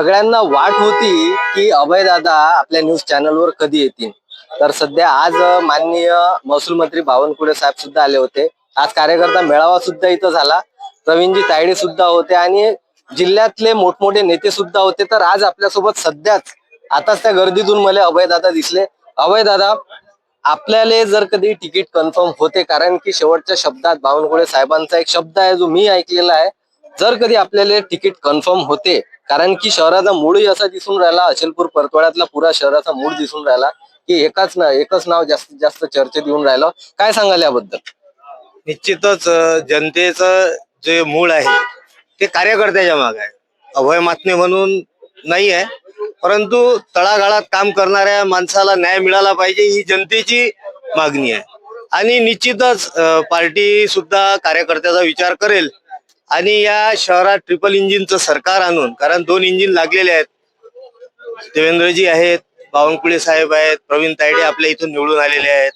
सगळ्यांना वाट होती की अभयदादा आपल्या न्यूज चॅनलवर कधी येतील. तर सध्या आज माननीय महसूल मंत्री बावनकुळे साहेब सुद्धा आले होते. आज कार्यकर्ता मेळावा सुद्धा इथं झाला. प्रवीणजी तायडे सुद्धा होते आणि जिल्ह्यातले मोठमोठे नेते सुद्धा होते. तर आज आपल्यासोबत सध्याच आताच त्या गर्दीतून मला अभयदादा दिसले. अभयदादा आपल्याला जर कधी तिकीट कन्फर्म होते कारण की शेवटच्या शब्दात बावनकुळे साहेबांचा एक शब्द आहे जो मी ऐकलेला आहे. जर कधी आपल्याला तिकीट कन्फर्म होते कारण की शहराचा मूळही असा दिसून राहिला अचलपूर परतवाड्यातला पुरा शहराचा मूळ दिसून राहिला की एकाच ना एकच नाव जास्तीत जास्त चर्चेत येऊन राहिलं. काय सांगाल याबद्दल? निश्चितच जनतेचं जे मूळ आहे ते कार्यकर्त्याच्या माग आहे. अभय मातने म्हणून नाही आहे परंतु तळागाळात काम करणाऱ्या माणसाला न्याय मिळाला पाहिजे ही जनतेची मागणी आहे. आणि निश्चितच पार्टी सुद्धा कार्यकर्त्याचा विचार करेल आणि या शहरात ट्रिपल इंजिनचं सरकार आणून कारण दोन इंजिन लागलेले आहेत. देवेंद्रजी आहेत बावनकुळे साहेब आहेत प्रवीण तायडे आपल्या इथून निवडून आलेले आहेत.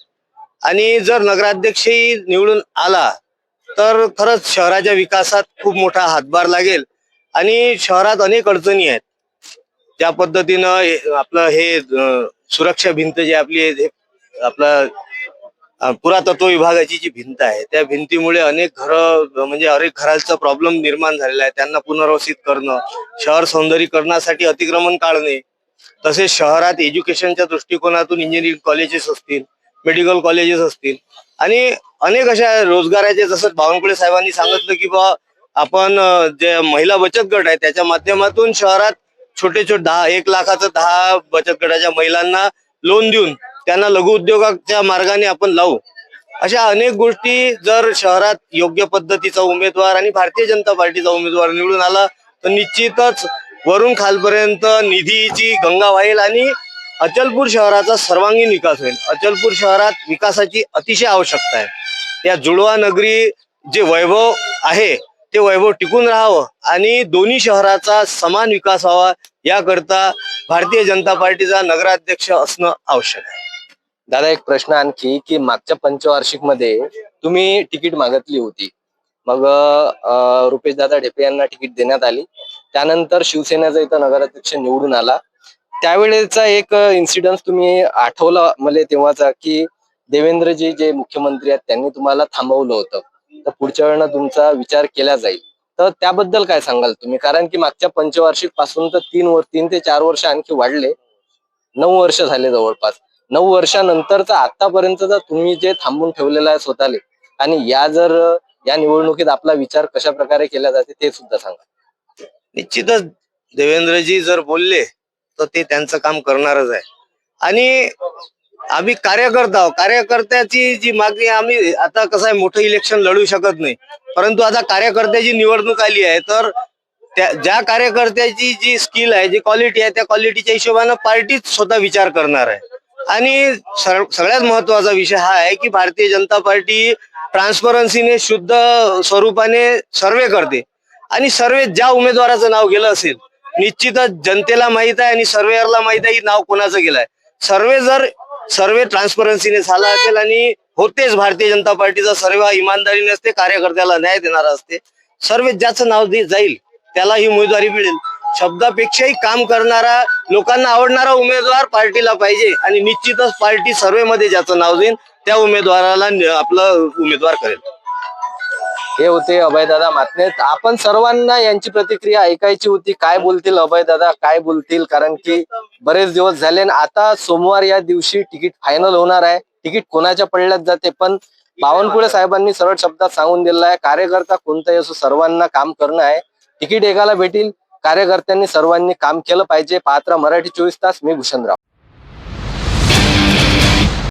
आणि जर नगराध्यक्षही निवडून आला तर खरंच शहराच्या विकासात खूप मोठा हातभार लागेल. आणि शहरात अनेक अडचणी आहेत. ज्या पद्धतीनं आपलं हे सुरक्षा भिंत जे आपली हे आपलं पुरातत्व विभागाची जी भिंत आहे त्या भिंतीमुळे अनेक घरं म्हणजे अनेक घरांचा प्रॉब्लेम निर्माण झालेला आहे. त्यांना पुनर्वसित करणं शहर सौंदर्यीकरणासाठी अतिक्रमण काढणे तसेच शहरात एज्युकेशनच्या दृष्टिकोनातून इंजिनिअरिंग कॉलेजेस असतील मेडिकल कॉलेजेस असतील आणि अनेक अशा रोजगाराचे जसं बावनकुळे साहेबांनी सांगितलं की बा आपण जे महिला बचत गट आहे त्याच्या माध्यमातून शहरात छोटे छोटे दहा एक लाखाचं दहा बचत गटाच्या महिलांना लोन देऊन त्यांना लघुउद्योगाच्या मार्गाने आपण लावू. अशा अनेक गोष्टी जर शहरात योग्य पद्धतीचा उमेदवार आणि भारतीय जनता पार्टीचा उमेदवार निवडून आला तर निश्चितच वरून खालपर्यंत निधीची गंगा वाहील आणि अचलपूर शहराचा सर्वांगीण विकास होईल. अचलपूर शहरात विकासाची अतिशय आवश्यकता आहे. या जुळवा नगरी जे वैभव आहे ते वैभव टिकून राहावं आणि दोन्ही शहराचा समान विकास व्हावा याकरता भारतीय जनता पार्टीचा नगराध्यक्ष असणं आवश्यक आहे. दादा एक प्रश्न आणखी की मागच्या पंचवार्षिकमध्ये तुम्ही तिकीट मागितली होती. मग रुपेश दादा ढेपे यांना तिकीट देण्यात आली. त्यानंतर शिवसेनेचा इथं नगराध्यक्ष निवडून आला. त्यावेळेचा एक इन्सिडन्स तुम्ही आठवला मला तेव्हाचा की देवेंद्रजी जे मुख्यमंत्री आहेत त्यांनी तुम्हाला थांबवलं होतं. तर पुढच्या वेळेला तुमचा विचार केला जाईल. तर त्याबद्दल काय सांगाल तुम्ही? कारण की मागच्या पंचवार्षिकपासून तर तीन वर तीन ते चार वर्ष आणखी वाढले. नऊ वर्ष झाले जवळपास. नऊ वर्षानंतरचा आतापर्यंतचा तुम्ही जे थांबून ठेवलेला आहे स्वतःले आणि या जर या निवडणुकीत आपला विचार कशा प्रकारे केला जाते ते सुद्धा सांगा. निश्चितच देवेंद्रजी जर बोलले तर ते त्यांचं काम करणारच आहे. आणि आम्ही कार्यकर्ता आहोत. कार्यकर्त्याची जी मागणी आम्ही आता कसं आहे मोठं इलेक्शन लढू शकत नाही. परंतु आता कार्यकर्त्याची निवडणूक आली आहे तर त्या ज्या कार्यकर्त्याची जी स्किल आहे जी क्वालिटी आहे त्या क्वालिटीच्या हिशोबानं पार्टीच स्वतः विचार करणार आहे. आणि सगळ्यात महत्त्वाचा विषय हा आहे की भारतीय जनता पार्टी ट्रान्सपरन्सीने शुद्ध स्वरूपाने सर्वे करते. आणि सर्वे ज्या उमेदवाराचं नाव गेलं असेल निश्चितच जनतेला माहीत आहे आणि सर्वेअरला माहीत आहे की नाव कोणाचं गेलंय सर्वे जर सर्वे ट्रान्सपरन्सीने झाला असेल आणि होतेच भारतीय जनता पार्टीचा सर्वे हा इमानदारीने असते कार्यकर्त्याला न्याय देणारा असते. सर्वे ज्याचं नाव दे जाईल त्याला ही उमेदवारी मिळेल. शब्दापेक्षाही काम करणारा लोकांना आवडणारा उमेदवार पार्टीला पाहिजे. आणि निश्चितच पार्टी सर्वेमध्ये ज्याचं नाव देईन त्या उमेदवाराला आपला आपलं उमेदवार करेल. हे होते अभयदादा मातने आपण सर्वांना यांची प्रतिक्रिया ऐकायची होती. काय बोलतील अभयदादा? काय बोलतील? कारण की बरेच दिवस झाले आणि आता सोमवार या दिवशी तिकीट फायनल होणार आहे. तिकीट कोणाच्या पडल्यात जाते? पण बावनकुळे साहेबांनी सरळ शब्दात सांगून दिलेला आहे कार्यकर्ता कोणताही असो सर्वांना काम करणं आहे. तिकीट एकाला भेटील कार्यकर्त्यांनी सर्वांनी काम केलं पाहिजे. पात्र मराठी चोवीस तास मी भूषणराव.